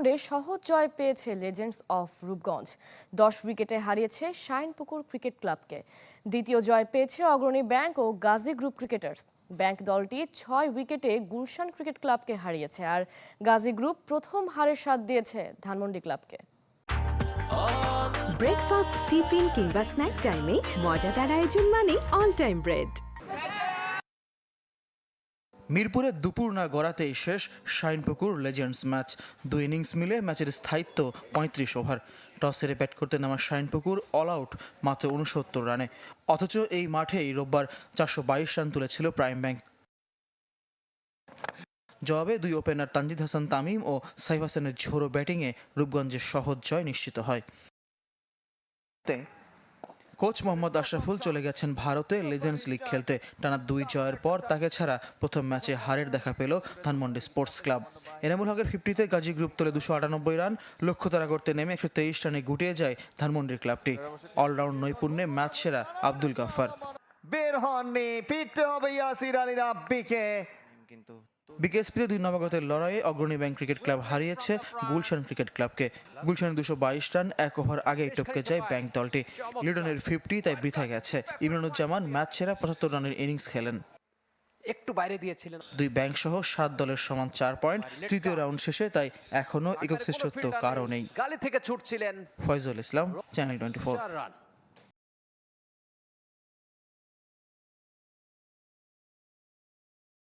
রাউন্ডে সহজ জয় পেয়েছে লেজেন্ডস অফ রূপগঞ্জ দশ উইকেটে হারিয়েছে শাইনপুকুর ক্রিকেট ক্লাবকে। দ্বিতীয় জয় পেয়েছে অগ্রণী ব্যাংক ও গাজী গ্রুপ ক্রিকেটার্স। ব্যাংক দলটি ছয় উইকেটে গুলশান ক্রিকেট ক্লাবকে হারিয়েছে আর গাজী গ্রুপ প্রথম হারের স্বাদ দিয়েছে ধানমন্ডি ক্লাবকে। ব্রেকফাস্ট টিফিন কিংবা স্ন্যাক টাইমে মজাদার আয়োজন মানে অল টাইম ব্রেড মিরপুরে দুপুর না গড়াতেই শেষ শাইনপুকুর লেজেন্ডস ম্যাচ। দুই ইনিংস মিলে ম্যাচের স্থায়িত্ব পঁয়ত্রিশ ওভার। টস হেরে ব্যাট করতে নামা শাইনপুকুর অল আউট মাত্র উনসত্তর রানে। অথচ এই মাঠেই রোববার চারশো বাইশ রান তুলেছিল প্রাইম ব্যাংক। জবাবে দুই ওপেনার তানজিদ হাসান তামিম ও সাইফ হাসানের ঝোড়ো ব্যাটিংয়ে রূপগঞ্জের সহজ জয় নিশ্চিত হয়। কোচ মোহাম্মদ আশরাফুল চলে গেছেন ভারতে লেজেন্ডস লিগ খেলতে। টানা দুই জয়ের পর তাকে ছাড়া প্রথম ম্যাচে হারের দেখা পেল ধানমন্ডি স্পোর্টস ক্লাব। এনামুল হকের ফিফটিতে গাজী গ্রুপ তোলে দুশো আটানব্বই রান লক্ষ্য তারা করতে নেমে একশো তেইশ রানে গুটিয়ে যায় ধানমন্ডির ক্লাবটি। অলরাউন্ড নৈপুণ্যে ম্যাচ সেরা আব্দুল গাফার বের হননি ফিরতে হবে ইয়াসির আলী রাব্বিকে বিকেএসপিতে দুই নবাগতের লড়াইয়ে অগ্রণী ব্যাংক ক্রিকেট ক্লাব হারিয়েছে গুলশান ক্রিকেট ক্লাবকে। গুলশানের দুশো বাইশ রান এক ওভার আগেই টপকে যায় ব্যাংক দলটি। লিডনের ফিফটি তাই বৃথা গেছে। ইমরানুজ্জামান ম্যাচ সেরা পঁচাত্তর রানের ইনিংস খেলেন। একটু বাইরে দিয়েছিলেন। দুই ব্যাংক সহ সাত দলের সমান চার পয়েন্ট। তৃতীয় রাউন্ড শেষে তাই এখনও একক শ্রেষ্ঠত্ব কারও নেই। গালি থেকে ছুটছিলেন Faizul Islam channel twenty run.